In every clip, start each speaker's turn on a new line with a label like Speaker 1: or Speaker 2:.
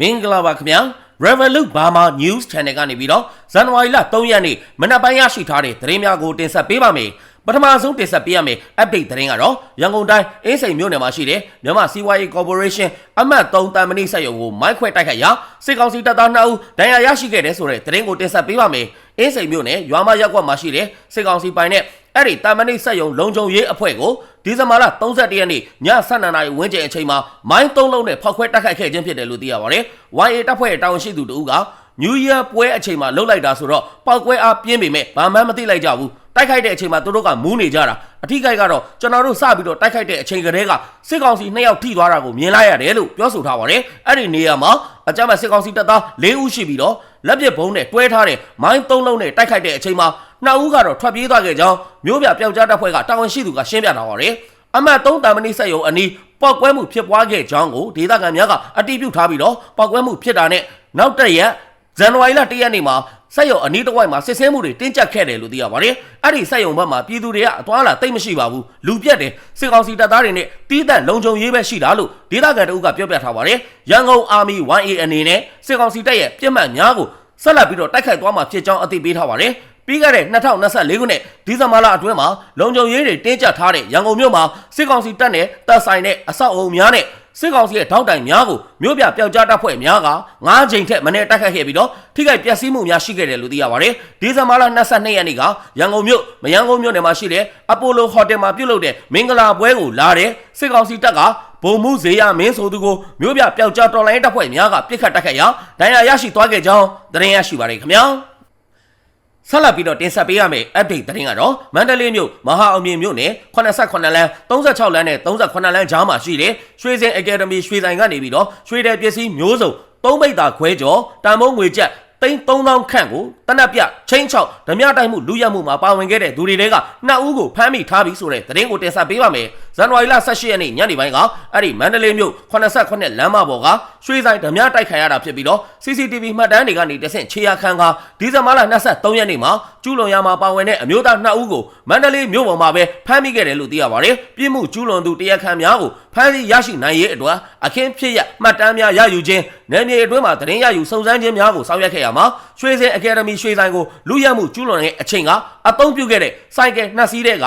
Speaker 1: မင်္ဂလာပါခင်ဗျာ Revolut Burma News Channel ကနေပြီးတော့ဇန်နဝါရီလ3ရက်နေ့မနက်ပိုင်းရရှိထားတဲ့သတင်းများကိုတင်ဆက်ပေးပါမယ်ပထမဆုံးတင်ဆက်ပေးရမယ့် update သတင်းကတော့ရန်ကုန်တိုင်းအင်းစိန်မြို့နယ်မှာရှိတဲ့မြန်မာစီးပွားရေး Corporation အမှတ်3တန်မဏိစက်ရုံကိုမိုက်ခွဲတိုက်ခိုက်ရာစစ်ကောင်စီတပ်သား2ဦးဒဏ်ရာရရှိခဲ့တဲ့ဆိုတဲ့သတင်းကိုတင်ဆက်ပေးပါမယ်အင်းစိန်မြို့နယ်ရွာမရက်ကွက်မှာရှိတဲ့စစ်ကောင်စီပိုင်တဲ့အဲ့ဒီတာမဏိစက်ယုံလုံခြုံရေးအဖွဲ့ကို ဒီဇင်ဘာလ31ရက်နေ့ည7:00နာရီဝန်းကျင်အချိန်မှာမိုင်း3လုံးနဲ့ဖောက်ခွဲတိုက်ခိုက်ခဲ့ခြင်းဖြစ်တယ်လို့သိရပါတယ်။ YA တပ်ဖွဲ့တာဝန်ရှိသူတို့က New Year ပွဲအချိန်မှာလှုပ်လိုက်တာဆိုတော့ပောက်ကွဲအားပြင်းပေမဲ့ဘာမှမသိလိုက်ကြဘူး။တိုက်ခိုက်တဲ့အချိန်မှာသူတို့ကမူးနေကြတာအထီးကိုက်ကတော့ကျွန်တော်တို့စပြီးတော့တိုက်ခိုက်တဲ့အချိန်ကတည်းကစစ်ကောင်စီနှစ်ယောက်ထိသွားတာကိုမြင်လိုက်ရတယ်လို့ပြောဆိုထားပါတယ်။အဲ့ဒီနေရာမှာအကြမ်းဖက်စစ်ကောင်စီတပ်သား၄ဦးရှိပြီးတော့လက်ပစ်ဘုံနဲ့တွဲထားတဲ့မိုင်း၃လုံးနဲ့တိုက်ခိုက်တဲ့အချိန်မှာ နှစ်ဦးကတော့ထွက်ပြေးသွားခဲ့ကြောင်းမျိုးပြပျောက်ကြားတပ်ဖွဲ့ကတာဝန်ရှိသူကရှင်းပြထားပါတယ်။အမှတ်3တာမဏိဆက်ယုံအနီးပောက်ကွဲမှုဖြစ်ပွားခဲ့ကြောင်းကိုဒေသခံများကအတည်ပြုထားပြီးတော့ပောက်ကွဲမှုဖြစ်တာနဲ့နောက်တစ်ရက်ဇန်နဝါရီလ1ရက်နေ့မှာစက်ရုံအနီးတစ်ဝိုက်မှာစစ်ဆင်းမှုတွေတင်းကျပ်ခဲ့တယ်လို့သိရပါတယ်။အဲ့ဒီစက်ရုံဘက်မှာပြည်သူတွေကအသွားလာတိတ်မရှိပါဘူး။လူပြက်တယ်စစ်ကောင်စီတပ်သားတွေနဲ့တီးတန့်လုံခြုံရေးပဲရှိတာလို့ဒေသခံတအုပ်ကပြောပြထားပါတယ်။ရန်ကုန်အာမီ 1A အနေနဲ့စစ်ကောင်စီတပ်ရဲ့ပြစ်မှတ်များကိုဆက်လက်ပြီးတော့တိုက်ခိုက်သွားမှာဖြစ်ကြောင်းအသိပေးထားပါတယ်။ ပြီးခဲ့တဲ့2024ခုနှစ်ဒီဇင်ဘာလအတွင်းမှာလုံခြုံရေးတွေတင်းကျပ်ထားတဲ့ရန်ကုန်မြို့မှာစစ်ကောင်စီတပ်နဲ့တပ်ဆိုင်တဲ့အဆောက်အုံများနဲ့စစ်ကောင်စီရဲ့ထောက်တိုင်များကိုမြို့ပြပျောက်ကြားတပ်ဖွဲ့များက9ချိန်ထက်မနည်းတိုက်ခတ်ခဲ့ပြီးတော့ထိခိုက်ပျက်စီးမှုများရှိခဲ့တယ်လို့သိရပါတယ်။ဒီဇင်ဘာလ22ရက်နေ့ကရန်ကုန်မြို့မယန်းကုန်းမြို့နယ်မှာရှိတဲ့အပိုလိုဟိုတယ်မှာပြုလုပ်တဲ့မင်္ဂလာပွဲကိုလာတဲ့စစ်ကောင်စီတပ်ကဗိုလ်မှူးဇေယမင်းဆိုသူကိုမြို့ပြပျောက်ကြားတော်လိုင်းတပ်ဖွဲ့များကပြစ်ခတ်တိုက်ခတ်ရာဒဏ်ရာရရှိသွားခဲ့ကြောင်းသတင်းရရှိပါတယ်ခင်ဗျာ။ ဆက်လက်ပြီးတော့တင်ဆက်ပေးရမယ့် update သတင်းကတော့မန္တလေးမြို့မဟာအောင်မြင်မြို့နယ်88လမ်း36လမ်းနဲ့38လမ်းကြားမှာရှိတဲ့ရွှေစင် Academy ရွှေဆိုင်ကနေပြီးတော့ရွှေတဲ့ပစ္စည်းမျိုးစုံသုံးပိတ်တာခွဲကျော်တန်မိုးငွေကျပ်သိန်း3000ခန့်ကိုတနက်ပြချင်းချောက်ဓမြတိုက်မှုလူရက်မှုမှာပါဝင်ခဲ့တဲ့သူတွေကနှစ်ဦးကိုဖမ်းမိထားပြီးဆိုတဲ့သတင်းကိုတင်ဆက်ပေးပါမယ်။ဇန်နဝါရီလ18ရက်နေ့ညနေပိုင်းကအဲ့ဒီမန္တလေးမြို့89လမ်းမပေါ်ကရွှေဆိုင်ဓမြတိုက်ခံရတာဖြစ်ပြီးတော့ CCTV မှတ်တမ်းတွေကနေတဆင့်ခြေရခန်းကဒီဇင်ဘာလ23ရက်နေ့မှာကျူးလွန်ရမှာပါဝင်တဲ့အမျိုးသား2ဦးကိုမန္တလေးမြို့ပေါ်မှာပဲဖမ်းမိခဲ့တယ်လို့သိရပါတယ်။ပြည်မှုကျူးလွန်သူတရားခံများကိုဖမ်းဆီးရရှိနိုင်ရေးအတွက်အခင်းဖြစ်ရမှတ်တမ်းများရယူခြင်းနယ်မြေအတွင်းမှာသတင်းရယူစုံစမ်းခြင်းများကိုဆောင်ရွက်ခဲ့ရမှာရွှေစင်အကယ်ဒမီရွှေဆိုင်ကိုလူရမှုကျူးလွန်တဲ့အချိန်ကအသုံးပြုခဲ့တဲ့စိုက်ကယ်နှစ်စီးတဲ့က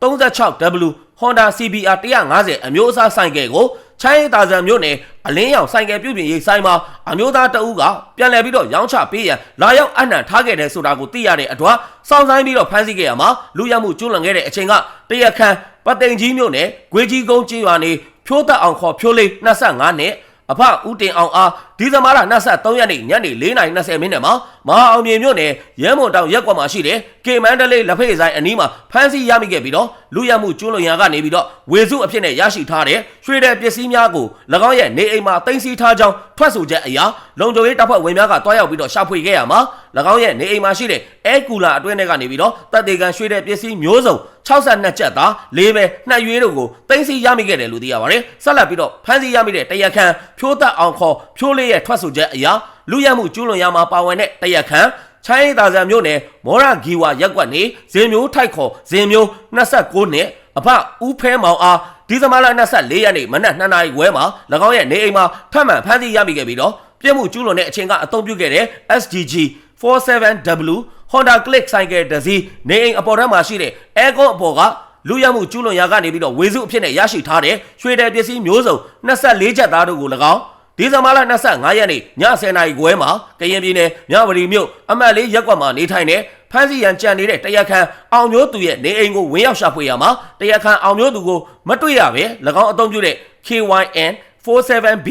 Speaker 1: 36W Honda CBR 150အမျိုးအစားဆိုင်ကယ်ကိုချိုင်းသာဇံမြို့နယ်အလင်းရောင်ဆိုင်ကယ်ပြုပြင်ရေးဆိုင်မှာအမျိုးသားတအုပ်ကပြန်လည်ပြီးတော့ရောင်းချပေးရန်လာရောက်အနှံထားခဲ့တဲ့ဆိုတာကိုသိရတဲ့အတွက်စောင့်ဆိုင်ပြီးတော့ဖမ်းဆီးခဲ့ရမှာလူရမှုကျူးလွန်ခဲ့တဲ့အချိန်ကတရက်ခန့်ပသိမ်ကြီးမြို့နယ်ဂွေကြီးကုန်းကျေးရွာနေဖြိုးသက်အောင်ခေါ်ဖြိုးလေး25နှစ်အဖဦးတင်အောင်အား ဒီဇင်ဘာလ23ရက်နေ့ညနေ4:20မိနစ်မှာမဟာအောင်မြေမြို့နယ်ရဲမွန်တောင်ရက်ကွက်မှာရှိတဲ့ကေမန်ဒလေးလက်ဖေးဆိုင်အနီးမှာဖမ်းဆီးရမိခဲ့ပြီးတော့လူရမှုကျူးလွန်ရန်ကနေပြီးတော့ဝေစုအဖြစ်နဲ့ရရှိထားတဲ့ရွှေတဲ့ပစ္စည်းများကို၎င်းရဲ့နေအိမ်မှာတင်စီထားကြောင်းထွက်ဆိုချက်အရာလုံခြုံရေးတပ်ဖွဲ့ဝင်များကတွားရောက်ပြီးတော့ရှာဖွေခဲ့ရမှာ၎င်းရဲ့နေအိမ်မှာရှိတဲ့အဲကူလာအတွင်းထဲကနေပြီးတော့တပ်တေကန်ရွှေတဲ့ပစ္စည်းမျိုးစုံ62ကျပ်သားလေးပဲနှစ်ရွေးတို့ကိုတင်စီရမိခဲ့တယ်လို့သိရပါတယ်ဆက်လက်ပြီးတော့ဖမ်းဆီးရမိတဲ့တရက်ခန့်ဖြိုးသက်အောင်ခေါ်ဖြိုးလေးရဲ့ထွက်ဆိုချက်အရာလူရမှုကျူးလွန်ရမှာပါဝင်တဲ့တရက်ခန့်ချိုင်းသာဇံမြို့နယ်မောရဂီဝါရက်ကွက်နေဇင်မျိုးထိုက်ခေါ်ဇင်မျိုး29နှစ်အဖဦးဖဲမောင်အားဒီဇင်ဘာလ24ရက်နေ့မနက်2နာရီခွဲမှာ၎င်းရဲ့နေအိမ်မှာထပ်မံဖမ်းဆီးရမိခဲ့ပြီးတော့ပြည့်မှုကျူးလွန်တဲ့အချိန်ကအသုံးပြုခဲ့တဲ့ SGG 47W Honda Click ဆိုင်ကယ်တစ်စီးနေအိမ်အပေါ်ထပ်မှာရှိတဲ့ Aircon အပေါ်ကလူရမှုကျူးလွန်ရာကနေပြီးတော့ဝေစုအဖြစ်နဲ့ရရှိထားတဲ့ရွှေတယ်ပစ္စည်းမျိုးစုံ24ချက်သားတို့ကို၎င်း ဒီဇင်ဘာလ25ရက်နေ့ည10:00နာရီခွဲမှာကရင်ပြည်နယ်မြဝတီမြို့အမှတ်လေးရက်ကွက်မှာနေထိုင်တဲ့ဖမ်းဆီးရန်ကြံနေတဲ့တရက်ခန့်အောင်မျိုးသူရဲ့နေအိမ်ကိုဝင်ရောက်ရှာဖွေရမှာတရက်ခန့်အောင်မျိုးသူကိုမတွေ့ရပဲ၎င်းအသုံးပြုတဲ့ KYN 47B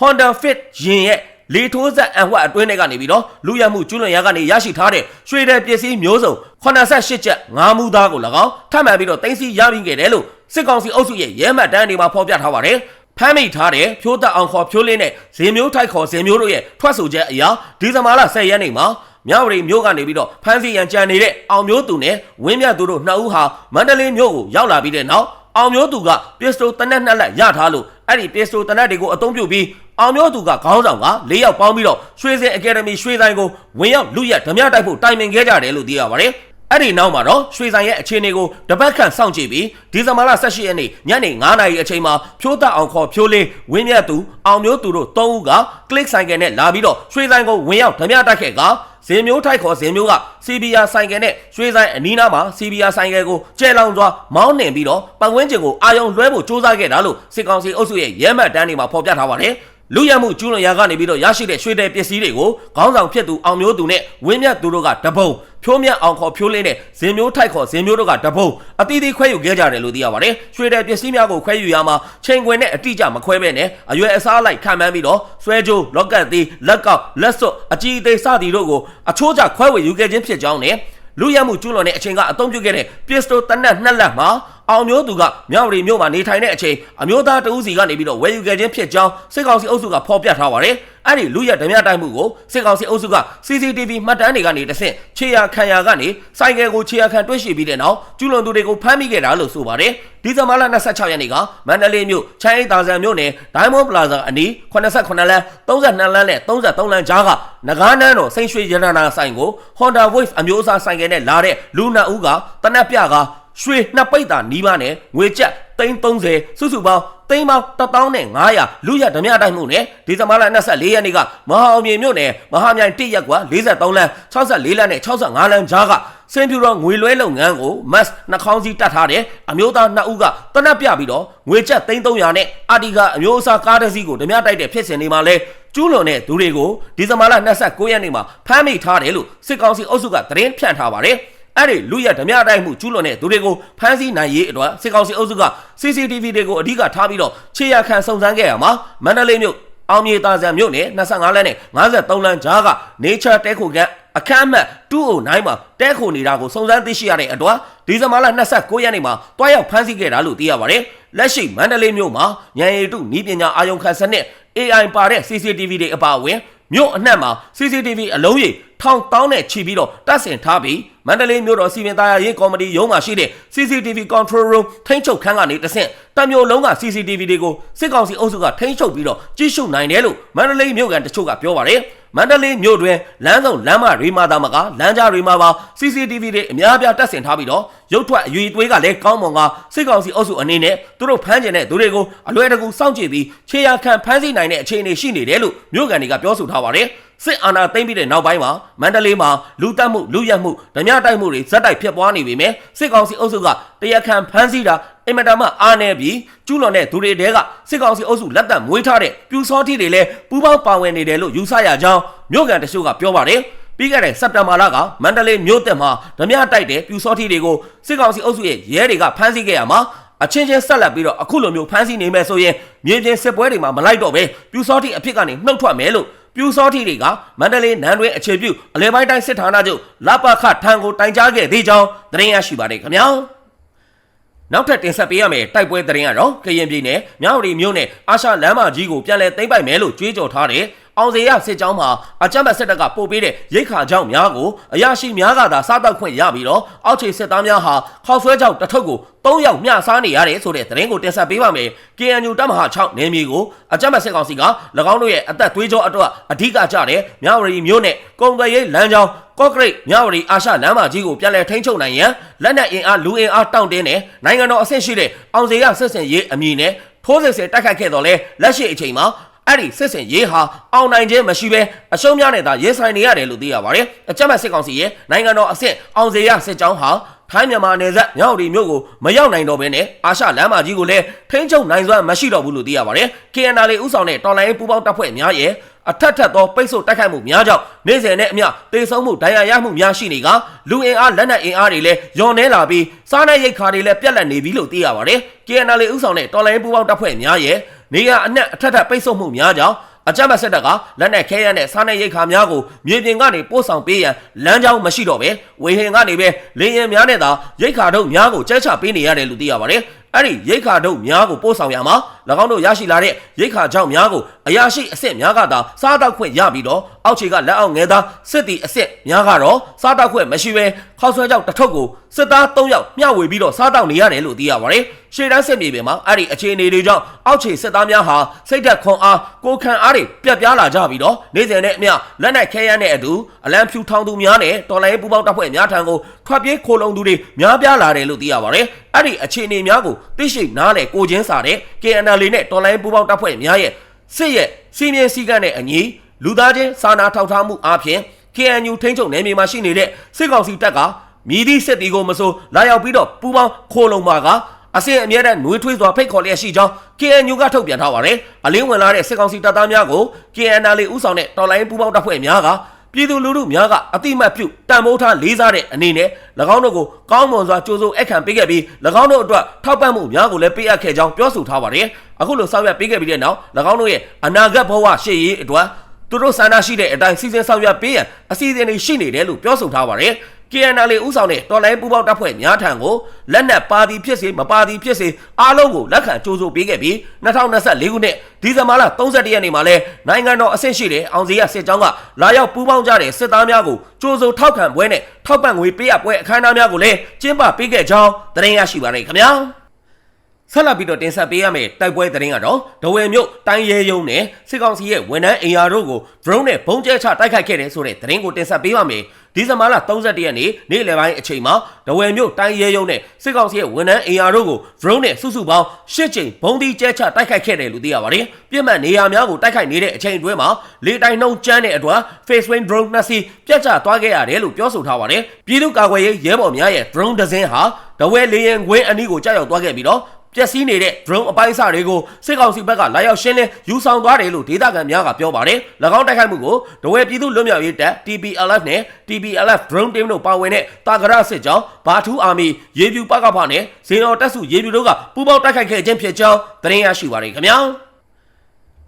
Speaker 1: Honda Fit ရင်ရဲ့လေထိုးဆက်အံဝှက်အတွင်းထဲကနေပြီးတော့လူရမှုကျူးလွန်ရာကနေရရှိထားတဲ့ရွှေတဲ့ပစ္စည်းမျိုးစုံ88ချက်ငါးမူသားကို၎င်းထပ်မံပြီးတော့တင်စီရပြီးခဲ့တယ်လို့စစ်ကောင်စီအုပ်စုရဲ့ရဲမှတ်တမ်းတွေမှာဖော်ပြထားပါတယ် ဖမ်းမိထားတဲ့ဖြိုးသက်အောင်ခေါ်ဖြိုးလင်းနဲ့ဇင်မျိုးထိုက်ခေါ်ဇင်မျိုးတို့ရဲ့ထွက်ဆိုချက်အရာဒီဇင်ဘာလ10ရက်နေ့မှာမြဝတီမြို့ကနေပြီးတော့ဖမ်းဆီးရန်ကြံနေတဲ့အောင်မျိုးသူနဲ့ဝင်းမြတ်သူတို့နှစ်ဦးဟာမန္တလေးမြို့ကိုရောက်လာပြီးတဲ့နောက်အောင်မျိုးသူကပစ္စတိုတနက်နှစ်လက်ရထားလို့အဲ့ဒီပစ္စတိုတနက်တွေကိုအသုံးပြုပြီးအောင်မျိုးသူကခေါင်းဆောင်က၄ယောက်ပေါင်းပြီးတော့ရွှေစင်အကယ်ဒမီရွှေဆိုင်ကိုဝင်ရောက်လူရက်ဓမြတိုက်ဖို့တိုင်ပင်ခဲ့ကြတယ်လို့သိရပါတယ်။ အဲ့ဒီနောက်မှာတော့ရွှေဆိုင်ရဲ့အခြေအနေကိုတပတ်ခန့်စောင့်ကြည့်ပြီးဒီဇင်ဘာလ18ရက်နေ့ညနေ9:00နာရီအချိန်မှာဖြိုးသက်အောင်ခေါ်ဖြိုးလေးဝင်းမြတ်သူအောင်မျိုးသူတို့၃ဦးကကလစ်ဆိုင်ကယ်နဲ့လာပြီးတော့ရွှေဆိုင်ကိုဝင်ရောက်ဓမြတိုက်ခဲ့ကဇင်မျိုးထိုက်ခေါ်ဇင်မျိုးကစီဘီယာဆိုင်ကယ်နဲ့ရွှေဆိုင်အနီးနားမှာစီဘီယာဆိုင်ကယ်ကိုကျဲလောင်စွာမောင်းနှင်ပြီးတော့ပတ်ဝန်းကျင်ကိုအာယုံလွှဲဖို့စ조사ခဲ့တာလို့စစ်ကောင်စီအုပ်စုရဲ့ရဲမှတ်တမ်းတွေမှာဖော်ပြထားပါတယ် လူရမှုကျူးလွန်ရာကနေပြီးတော့ရရှိတဲ့ရွှေတဲ့ပစ္စည်းတွေကိုခေါင်းဆောင်ဖြစ်သူအောင်မျိုးသူနဲ့ဝင်းမြတ်သူတို့ကတပုံဖြိုးမြတ်အောင်ခေါ်ဖြိုးလင်းနဲ့ဇင်မျိုးထိုက်ခေါ်ဇင်မျိုးတို့ကတပုံအတီးတီးခွဲယူခဲ့ကြတယ်လို့သိရပါတယ်ရွှေတဲ့ပစ္စည်းများကိုခွဲယူရမှာချိန်ခွင်နဲ့အတိအကျမခွဲဘဲနဲ့အရွယ်အစားလိုက်ခံမှန်းပြီးတော့ဆွဲကြိုးလော့ကတ်သေးလက်ကောက်လက်စွပ်အကြီးအသေးစသည်တို့ကိုအချိုးကျခွဲဝေယူခဲ့ခြင်းဖြစ်ကြောင်းနဲ့လူရမှုကျူးလွန်တဲ့အချိန်ကအသုံးပြုခဲ့တဲ့ပစ္စတိုတနက်နှစ်လက်မှာအောင်မျိုးသူကမြောက်ရီမြို့မှာနေထိုင်တဲ့အချိန်အမျိုးသားတဦးစီကနေပြီးတော့ဝယ်ယူခဲ့ခြင်းဖြစ်ကြောင်းစစ်ကောင်စီအုပ်စုကဖော်ပြထားပါတယ်။အဲ့ဒီလူရဓမြတိုက်မှုကိုစစ်ကောင်စီအုပ်စုက CCTV မှတ်တမ်းတွေကနေတစ်ဆင့်ခြေရခံရကနေစိုင်းကယ်ကိုခြေရခံတွဲရှိပြီးတဲ့နောက်ကျူးလွန်သူတွေကိုဖမ်းမိခဲ့တာလို့ဆိုပါတယ်။ဒီဇင်ဘာလ26ရက်နေ့ကမန္တလေးမြို့ချမ်းအိတ်တာဆန်မြို့နယ် Diamond Plaza အနီး89လမ်း32လမ်းနဲ့33လမ်းကြားကနဂါးနန်းတော်စိန်ရွှေရတနာဆိုင်ကို Honda Wave အမျိုးအစားဆိုင်ကယ်နဲ့လာတဲ့လူနှစ်ဦးကတနက်ပြက ရွှေနှစ်ပိတ်တာနီးပါးနဲ့ငွေကျပ်330စုစုပေါင်းသိန်းပေါင်း1500လူရဓမြတိုက်မှုနဲ့ဒီဇင်ဘာလ24ရက်နေ့ကမဟာအောင်မြေမြို့နယ်မဟာမြိုင်1ရက်ကွာ43လမ်း64လမ်းနဲ့65လမ်းကြားကစင်ပြူတော်ငွေလွှဲလုပ်ငန်းကိုမတ်နှာခေါင်းစည်းတတ်ထားတဲ့အမျိုးသားနှစ်ဦးကတနက်ပြပြီးတော့ငွေကျပ်300နဲ့အာတီကအမျိုးအစားကားတစ်စီးကိုဓမြတိုက်တဲ့ဖြစ်စဉ်တွေမှာလဲကျူးလွန်တဲ့သူတွေကိုဒီဇင်ဘာလ29ရက်နေ့မှာဖမ်းမိထားတယ်လို့စစ်ကောင်စီအုပ်စုကသတင်းဖြန့်ထားပါတယ် အဲ့ဒီလူရဓမြတိုက်မှုကျူးလွန်တဲ့သူတွေကိုဖမ်းဆီးနိုင်ရေးအတွက်စစ်ကောင်စီအုပ်စုက CCTV တွေကိုအဓိကထားပြီးတော့ခြေရခံစုံစမ်းခဲ့ရမှာမန္တလေးမြို့အောင်မြေတာဆန်မြို့နယ်25လမ်းနဲ့53လမ်းကြားက Nature တဲခိုကန်အခမ်းအမှတ်209မှာတဲခိုနေတာကိုစုံစမ်းသိရှိရတဲ့အတွက်ဒီဇင်ဘာလ29ရက်နေ့မှာတွားရောက်ဖမ်းဆီးခဲ့တာလို့သိရပါတယ်။လက်ရှိမန္တလေးမြို့မှာညံရီတုနီးပညာအာယုံခံစနစ် AI ပါတဲ့ CCTV တွေအပါအဝင် မြို့အနှံ့မှာ CCTV အလုံးကြီးထောင်တောင်းနဲ့ချီပြီးတော့တပ်ဆင်ထားပြီးမန္တလေးမြို့တော်စီမံသားရရေးကော်မတီရုံးမှာရှိတဲ့ CCTV control room ထိန်းချုပ်ခန်းကနေတဆင့်တမျိုးလုံးက CCTV တွေကိုစစ်ကောင်စီအုပ်စုကထိန်းချုပ်ပြီးတော့ကြည့်ရှုနိုင်တယ်လို့မန္တလေးမြို့ကန်တချို့ကပြောပါတယ် မန္တလေးမြို့တွင်လမ်းဆောင်လမ်းမတွေမှာသာမကလမ်းကြားတွေမှာပါ CCTV တွေအများအပြားတပ်ဆင်ထားပြီးတော့ရုပ်ထွက်အယူသွေးကလည်းကောင်းမွန်ကစစ်ကောင်စီအုပ်စုအနေနဲ့သူတို့ဖမ်းကျင်တဲ့သူတွေကိုအလွယ်တကူစောင့်ကြည့်ပြီးခြေရာခံဖမ်းဆီးနိုင်တဲ့အခြေအနေရှိနေတယ်လို့မြို့ကန်တွေကပြောဆိုထားပါတယ် စစ်အာဏာသိမ်းပြီးတဲ့နောက်ပိုင်းမှာမန္တလေးမှာလူတက်မှုလူရက်မှုဓမြတိုက်မှုတွေဇက်တိုက်ဖြစ်ပွားနေပေမဲ့စစ်ကောင်စီအုပ်စုကတရားခံဖမ်းဆီးတာအင်မတန်မှအားနေပြီးကျူးလွန်တဲ့သူတွေတဲကစစ်ကောင်စီအုပ်စုလက်သက်မွေးထားတဲ့ပြူစောတိတွေလည်းပူးပေါင်းပါဝင်နေတယ်လို့ယူဆရကြောင်းမြို့ကန်တချို့ကပြောပါတယ်ပြီးခဲ့တဲ့စက်တဘာလကမန္တလေးမြို့တက်မှာဓမြတိုက်တဲ့ပြူစောတိတွေကိုစစ်ကောင်စီအုပ်စုရဲ့ရဲတွေကဖမ်းဆီးခဲ့ရမှာအချင်းချင်းဆက်လက်ပြီးတော့အခုလိုမျိုးဖမ်းဆီးနေမယ်ဆိုရင်မြေပြင်စစ်ပွဲတွေမှာမလိုက်တော့ပဲပြူစောတိအဖြစ်ကနေနှုတ်ထွက်မယ်လို့ ပြူစောတိတွေကမန္တလေးနန်းတွင်အခြေပြုအလဲပိုင်းတိုင်းစစ်ဌာနချုပ်လပခထံကိုတိုင်ကြားခဲ့သေးကြောင်းသတင်းရရှိပါတယ်ခင်ဗျာနောက်ထပ်တင်ဆက်ပေးရမယ့်တိုက်ပွဲသတင်းကတော့ကရင်ပြည်နယ်မြောက်ရီမြို့နယ်အာရှလမ်းမကြီးကိုပြန်လည်သိမ်းပိုက်မယ်လို့ကြွေးကြော်ထားတဲ့ အောင်စေရစစ်ကြောင်းမှာအကြမ်းဖက်စစ်တပ်ကပို့ပေးတဲ့ရိတ်ခါကြောင့်များကိုအရာရှိများကသာစားတောက်ခွင့်ရပြီးတော့အောက်ခြေစစ်သားများဟာခေါက်ဆွဲကြောက်တစ်ထုပ်ကို၃ယောက်မျှစားနေရတယ်ဆိုတဲ့သတင်းကိုတင်ဆက်ပေးပါမယ်။ KNU တပ်မဟာ6နယ်မြေကိုအကြမ်းဖက်စစ်ကောင်စီက၎င်းတို့ရဲ့အသက်သွေးကြောအတွက်အဓိကကျတဲ့မြဝတီမြို့နဲ့ကုံသွယ်ရေးလမ်းကြောင်းကော့ဂရိတ်မြဝတီအာရှလမ်းမကြီးကိုပြန်လည်ထိန်းချုပ်နိုင်ရန်လက်နက်အင်အားလူအင်အားတောင့်တင်းတဲ့နိုင်ငံတော်အဆင့်ရှိတဲ့အောင်စေရဆက်ဆင်ရေးအမည်နဲ့ထိုးစစ်ဆင်တိုက်ခတ်ခဲ့တော့လဲလက်ရှိအချိန်မှာ အဲ့ဒီစစ်စင်ရေးဟာအောင်နိုင်ခြင်းမရှိဘဲအရှုံးများနဲ့သာရဲဆိုင်နေရတယ်လို့သိရပါတယ်။အကြမ်းဖက်စစ်ကောင်စီရဲ့နိုင်ငံတော်အဆင့်အောင်စေရစစ်ကြောင်းဟာထိုင်းမြန်မာနယ်စပ်မြောက်ဒီမြို့ကိုမရောက်နိုင်တော့ဘဲနဲ့အာရှလမ်းမကြီးကိုလည်းထိန်းချုပ်နိုင်စွမ်းမရှိတော့ဘူးလို့သိရပါတယ်။ KNL ဥဆောင်တဲ့တော်လိုင်းပူပေါင်းတပ်ဖွဲ့များရဲ့အထက်ထက်သောပိတ်ဆို့တိုက်ခိုက်မှုများကြောင့်နေစဉ်နဲ့အမျှတေဆုံးမှုဒဏ်ရာရမှုများရှိနေကလူအင်အားလက်နက်အင်အားတွေလည်းညော်နေလာပြီးစားနပ်ရိက္ခာတွေလည်းပြက်လက်နေပြီလို့သိရပါတယ်။ KNL ဥဆောင်တဲ့တော်လိုင်းပူပေါင်းတပ်ဖွဲ့များရဲ့ နေရအနှက်အထက်ထက်ပိတ်ဆို့မှုများကြောင့်အကြမ်းဖက်စစ်တပ်ကလက်နက်ခဲယမ်းနဲ့စားနပ်ရိက္ခာများကိုမြေပြင်ကနေပို့ဆောင်ပေးရန်လမ်းကြောင်းမရှိတော့ပဲဝေဟင်ကနေပဲလေရင်များနဲ့သာရိက္ခာတို့များကိုကျဲချပေးနေရတယ်လို့သိရပါတယ် အဲ့ဒီရိတ်ခါတို့များကိုပို့ဆောင်ရမှာ၎င်းတို့ရရှိလာတဲ့ရိတ်ခါကြောင့်များကိုအရာရှိအစ်စ်များကသာစားတော့ခွင့်ရပြီးတော့အောက်ခြေကလက်အောက်ငယ်သားစစ်တီအစ်စ်များကတော့စားတောက်ခွင့်မရှိဘဲခောက်ဆွဲကြောက်တစ်ထုပ်ကိုစစ်သား၃ယောက်မျှဝေပြီးတော့စားတောက်နေရတယ်လို့သိရပါတယ်ရှေ့တန်းစစ်မြေပြင်မှာအဲ့ဒီအခြေအနေတွေကြောင့်အောက်ခြေစစ်သားများဟာစိတ်သက်ခွန်အားကိုခံအားတွေပြတ်ပြားလာကြပြီးတော့နေစဉ်နဲ့အမျှလက်နက်ခဲယမ်းတဲ့အတူအလံဖြူထောင်သူများနဲ့တော်လိုင်းပူပေါင်းတပ်ဖွဲ့များထံကို ထွက်ပြေးခိုလုံသူတွေများပြားလာတယ်လို့သိရပါတယ်အဲ့ဒီအခြေအနေများကိုသိရှိနားလည်ကိုချင်းစာတဲ့ KNL နဲ့တော်လိုင်းပူပေါင်းတပ်ဖွဲ့များရဲ့စစ်ရဲ့စီမင်းစည်းကမ်းနဲ့အညီလူသားချင်းစာနာထောက်ထားမှုအပြင် KNU ထိန်းချုပ်နယ်မြေမှာရှိနေတဲ့စစ်ကောင်စီတပ်ကမြည်သည့်စစ်တီကိုမဆိုလာရောက်ပြီးတော့ပူပေါင်းခိုလုံပါကအစင်အမြဲတမ်းနှွေးထွေးစွာဖိတ်ခေါ်လျက်ရှိကြောင်း KNU ကထုတ်ပြန်ထားပါတယ်။အလင်းဝင်လာတဲ့စစ်ကောင်စီတပ်သားများကို KNL ဥဆောင်တဲ့တော်လိုင်းပူပေါင်းတပ်ဖွဲ့များက ပြည်သူလူထုများကအတိမတ်ပြုတန်မိုးထားလေးစားတဲ့အနေနဲ့၎င်းတို့ကိုကောင်းမွန်စွာကြိုးစိုးအခမ်းပေးခဲ့ပြီး၎င်းတို့အတွက်ထောက်ပံ့မှုများကိုလည်းပေးအပ်ခဲ့ကြောင်းပြောဆိုထားပါတယ်။အခုလိုဆောင်ရွက်ပေးခဲ့ပြီးတဲ့နောက်၎င်းတို့ရဲ့အနာဂတ်ဘဝရှေ့ရေးအတွက်သူတို့ဆန္ဒရှိတဲ့အတိုင်းစီစဉ်ဆောင်ရွက်ပေးရန်အစီအစဉ်တွေရှိနေတယ်လို့ပြောဆိုထားပါတယ်။ KNL ဥဆောင်တဲ့တော်လိုင်းပူပေါင်းတပ်ဖွဲ့များထံကိုလက်နက်ပါတီဖြစ်စေမပါတီဖြစ်စေအားလုံးကိုလက်ခံကြိုးစိုးပေးခဲ့ပြီး2024ခုနှစ်ဒီဇင်ဘာလ31ရက်နေ့မှာလဲနိုင်ငံတော်အဆင့်ရှိတဲ့အောင်စီရစစ်ကြောင်းကလာရောက်ပူးပေါင်းကြတဲ့စစ်သားများကိုကြိုးစိုးထောက်ခံပွဲနဲ့ထောက်ပံ့ငွေပေးအပ်ပွဲအခမ်းအနားများကိုလည်းကျင်းပပေးခဲ့ကြောင်းသတင်းရရှိပါရခင်ဗျာ ဆက်လက်ပြီးတော့တင်ဆက်ပေးရမယ့်တိုက်ပွဲသတင်းကတော့ဒဝယ်မြို့တိုင်းရဲယုံနဲ့စစ်ကောင်စီရဲ့ဝန်ထမ်းအင်အားတို့ကို drone နဲ့ပုံကျဲချတိုက်ခိုက်ခဲ့တယ်ဆိုတဲ့သတင်းကိုတင်ဆက်ပေးပါမယ်။ဒီဇင်ဘာလ31ရက်နေ့နေ့လယ်ပိုင်းအချိန်မှာဒဝယ်မြို့တိုင်းရဲယုံနဲ့စစ်ကောင်စီရဲ့ဝန်ထမ်းအင်အားတို့ကို drone နဲ့စုစုပေါင်း၈ချိန်ဘုံဒီကျဲချတိုက်ခိုက်ခဲ့တယ်လို့သိရပါတယ်။ပြစ်မှတ်နေရာများကိုတိုက်ခိုက်နေတဲ့အချိန်အတွင်းမှာလေတိုင်နှုံကျန်းတဲ့အတွက် face wing drone နှစ်စီးပြတ်ကျသွားခဲ့ရတယ်လို့ပြောဆိုထားပါတယ်။ပြည်သူ့ကာကွယ်ရေးရဲဘော်များရဲ့ drone တစ်စင်းဟာဒဝယ်လေရင်ခွင်းအနီးကိုကြောက်ရောက်သွားခဲ့ပြီးတော့ ပျက်စီးနေတဲ့ drone အပိုင်းအစတွေကိုစစ်ကောင်စီဘက်ကလာရောက်ရှင်းလင်းယူဆောင်သွားတယ်လို့ဒေသခံများကပြောပါတယ်။၎င်းတိုက်ခိုက်မှုကိုဒဝဲပြည်သူ့လွတ်မြောက်ရေးတပ် TPLF နဲ့ TPLF drone team တို့ပါဝင်တဲ့တာဂရစစ်ကြောင်းဘာထူးအာမီရေပြူပကဖနဲ့ဇေနော်တက်စုရေပြူတို့ကပူးပေါင်းတိုက်ခိုက်ခဲ့ခြင်းဖြစ်ကြောင်းသတင်းရရှိပါရခင်ဗျာ။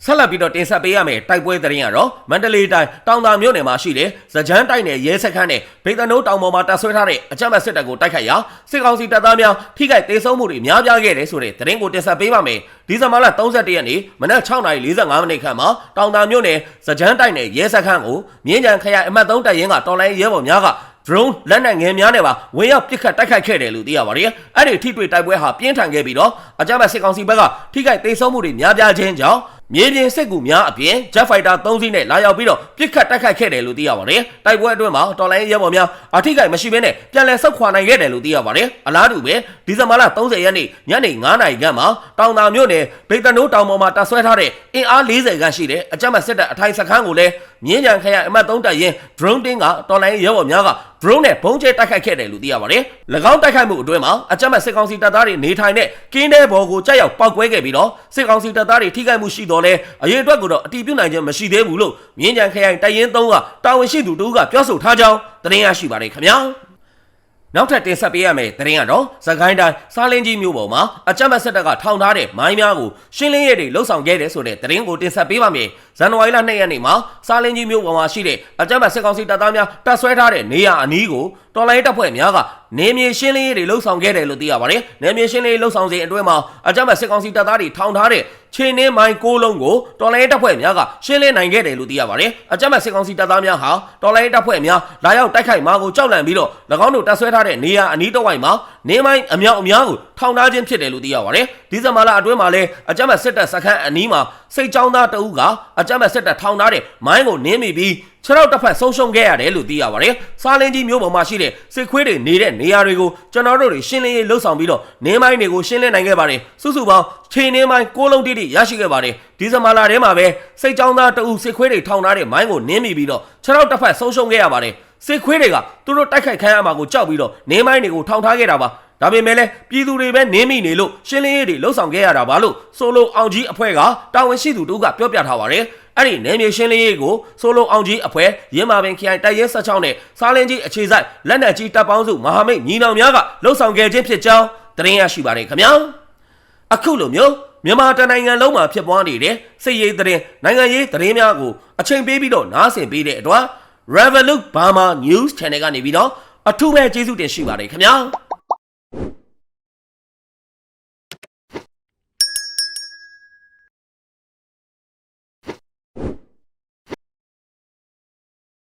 Speaker 1: ဆက်လက်ပြီးတော့တင်ဆက်ပေးရမယ်တိုက်ပွဲသတင်းကတော့မန္တလေးတိုင်းတောင်သာမြို့နယ်မှာရှိတဲ့ဇကြမ်းတိုက်နယ်ရဲစခန်းနဲ့ဗိတ်တနိုးတောင်ပေါ်မှာတပ်ဆွဲထားတဲ့အကြမ်းဖက်စစ်တပ်ကိုတိုက်ခိုက်ရာစစ်ကောင်စီတပ်သားများထိခိုက်ဒေဆုံးမှုတွေများပြားခဲ့တယ်ဆိုတဲ့သတင်းကိုတင်ဆက်ပေးပါမယ်ဒီဇင်ဘာလ31ရက်နေ့မနက်6:45မိနစ်ခန့်မှာတောင်သာမြို့နယ်ဇကြမ်းတိုက်နယ်ရဲစခန်းကိုမြင်းကြံခရိုင်အမှတ်3တပ်ရင်းကတော်လိုင်းရဲဘော်များက drone လက်နက်ငယ်များနဲ့ပါဝင်ရောက်ပစ်ခတ်တိုက်ခိုက်ခဲ့တယ်လို့သိရပါတယ်။အဲ့ဒီထိတွေ့တိုက်ပွဲဟာပြင်းထန်ခဲ့ပြီးတော့အကြမ်းဖက်စစ်ကောင်စီဘက်ကထိခိုက်ဒေဆုံးမှုတွေများပြားခြင်းကြောင့် မြေပြင်စစ်ကူများအပြင် Jet Fighter 3စီးနဲ့လာရောက်ပြီးတော့ပစ်ခတ်တိုက်ခိုက်ခဲ့တယ်လို့သိရပါတယ်။တိုက်ပွဲအတွင်းမှာတော်လိုင်းရဲဘော်များအထိခိုက်မရှိဘဲနဲ့ပြန်လည်ဆုတ်ခွာနိုင်ခဲ့တယ်လို့သိရပါတယ်။အလားတူပဲဒီဇင်ဘာလ30ရက်နေ့ညနေ9:00နာရီခန့်မှာတောင်သာမြို့နယ်ဗိတ်တနိုးတောင်ပေါ်မှာတပ်ဆွဲထားတဲ့အင်အား40ခန့်ရှိတဲ့အကြမ်းဖက်စစ်တပ်အထိုင်စခန်းကိုလည်းမြင်းကြံခရိုင်အမှတ်3တပ်ရင်း drone တင်းကတော်လိုင်းရဲဘော်များက drone နဲ့ဘုံကျဲတိုက်ခိုက်ခဲ့တယ်လို့သိရပါတယ်။၎င်းတိုက်ခိုက်မှုအတွင်းမှာအကြမ်းဖက်စစ်ကောင်စီတပ်သားတွေနေထိုင်တဲ့ကင်းတဲ့ဘော်ကိုကြောက်ရောက်ပောက်ကွဲခဲ့ပြီးတော့စစ်ကောင်စီတပ်သားတွေထိခိုက်မှုရှိတော့လဲအရေးအတွက်ကိုတော့အတီးပြုတ်နိုင်ခြင်းမရှိသေးဘူးလို့မြင်းကြံခရိုင်တပ်ရင်း3ကတာဝန်ရှိသူတို့ကပြောဆိုထားကြောင်းသတင်းရရှိပါတယ်ခင်ဗျာ။နောက်ထပ်တင်ဆက်ပေးရမယ့်သတင်းကတော့သခိုင်းတိုင်းစားလင်းကြီးမြို့ပေါ်မှာအကြမ်းဖက်စစ်တပ်ကထောင်ထားတဲ့မိုင်းများကိုရှင်းလင်းရေးတွေလှုပ်ဆောင်ခဲ့တယ်ဆိုတဲ့သတင်းကိုတင်ဆက်ပေးပါမယ်။ဇန်နဝါရီလ2ရက်နေ့မှာစားလင်းကြီးမြို့ပေါ်မှာရှိတဲ့အကြမ်းဖက်စစ်ကောင်စီတပ်သားများတပ်ဆွဲထားတဲ့နေရာအနီးကို တော်လိုင်းတပ်ဖွဲ့များကနေမြေရှင်းလင်းရေးတွေလှုပ်ဆောင်ခဲ့တယ်လို့သိရပါတယ်။နေမြေရှင်းလင်းရေးလှုပ်ဆောင်စဉ်အတွင်းမှာအကြမ်းဖက်စစ်ကောင်စီတပ်သားတွေထောင်ထားတဲ့ခြေနှင်းမိုင်းကိုလုံးကိုတော်လိုင်းတပ်ဖွဲ့များကရှင်းလင်းနိုင်ခဲ့တယ်လို့သိရပါတယ်။အကြမ်းဖက်စစ်ကောင်စီတပ်သားများဟာတော်လိုင်းတပ်ဖွဲ့များလာရောက်တိုက်ခိုက်မှာကိုကြောက်လန့်ပြီးတော့၎င်းတို့တပ်ဆွဲထားတဲ့နေရာအနီးတစ်ဝိုက်မှာနေမိုင်းအမြောက်အများကိုထောင်ထားခြင်းဖြစ်တယ်လို့သိရပါတယ်။ဒီဇင်ဘာလအတွင်းမှာလည်းအကြမ်းဖက်စစ်တပ်စခန်းအနီးမှာ စိတ်ကြောင်းသားတအုပ်ကအကြမ်းဖက်စစ်တပ်ထောင်ထားတဲ့မိုင်းကိုနင်းမိပြီးခြေထောက်တစ်ဖက်ဆုံးရှုံးခဲ့ရတယ်လို့သိရပါတယ်။စားလင်းကြီးမျိုးပေါ်မှာရှိတဲ့စစ်ခွေးတွေနေတဲ့နေရာတွေကိုကျွန်တော်တို့တွေရှင်းလင်းရေးလှုပ်ဆောင်ပြီးတော့နင်းမိုင်းတွေကိုရှင်းလင်းနိုင်ခဲ့ပါတယ်။စုစုပေါင်းခြေနင်းမိုင်းကိုလုံးတိတိရရှိခဲ့ပါတယ်။ဒီဇင်ဘာလထဲမှာပဲစိတ်ကြောင်းသားတအုပ်စစ်ခွေးတွေထောင်ထားတဲ့မိုင်းကိုနင်းမိပြီးတော့ခြေထောက်တစ်ဖက်ဆုံးရှုံးခဲ့ရပါတယ်။စစ်ခွေးတွေကသူတို့တိုက်ခိုက်ခံရမှာကိုကြောက်ပြီးတော့နေမိုင်းတွေကိုထောင်ထားခဲ့တာပါ ဒါပေမဲ့လည်းပြည်သူတွေပဲနင်းမိနေလို့ရှင်းလင်းရေးတွေလှုပ်ဆောင်ခဲ့ရတာပါလို့ဆိုလိုအောင်ကြီးအဖွဲ့ကတာဝန်ရှိသူတို့ကပြောပြထားပါတယ်အဲ့ဒီနယ်မြေရှင်းလင်းရေးကိုဆိုလိုအောင်ကြီးအဖွဲ့ရင်းမာပင်ခရိုင်တိုက်ရဲ16နဲ့စားလင်းကြီးအခြေစိုက်လက်နက်ကြီးတပ်ပေါင်းစုမဟာမိတ်ညီနောင်များကလှုပ်ဆောင်ခဲ့ခြင်းဖြစ်ကြောင်းသတင်းရရှိပါတယ်ခင်ဗျာအခုလိုမျိုးမြန်မာတနိုင်ငံလုံးမှာဖြစ်ပွားနေတဲ့စစ်ရေးသတင်းနိုင်ငံရေးသတင်းများကိုအချိန်ပေးပြီးတော့နားဆင်ပေးတဲ့အတွက် Revolut Burma News Channel ကနေပြီးတော့အထူးပဲကျေးဇူးတင်ရှိပါတယ်ခင်ဗျာ